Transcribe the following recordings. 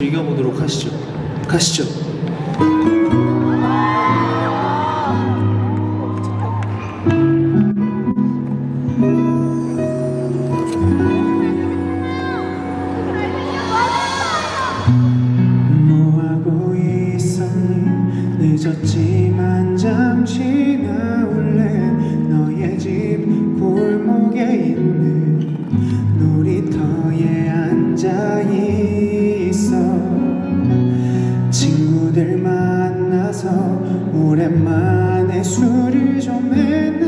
즐겨보도록 하시죠. 가시죠. 뭐하고 있었니 늦었지 오랜만에 술을 좀 했는데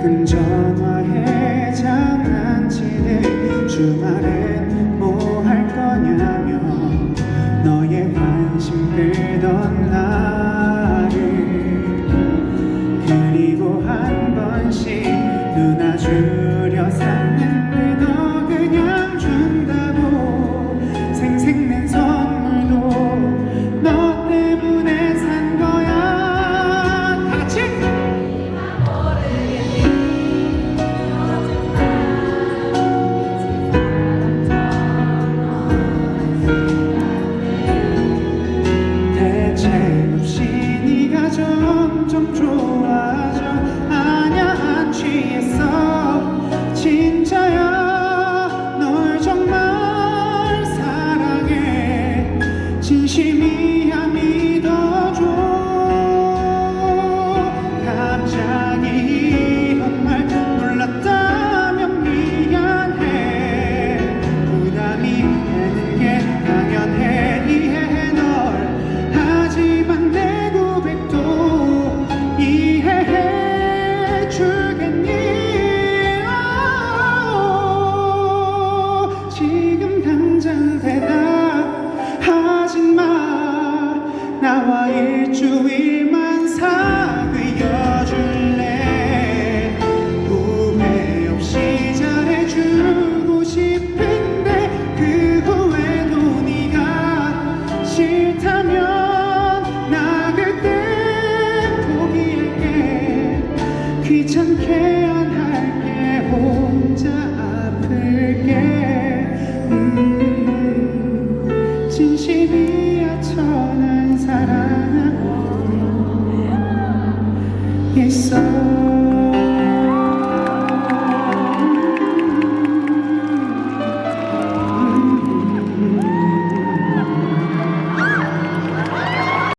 끈적 좀 좋아. 나와 일주일만 사귀어 줄래? 후회 없이 잘해주고 싶은데 그 후에도 네가 싫다면 나 그때 포기할게. 귀찮게 안 할게. 혼자 아플게. 음. 있어.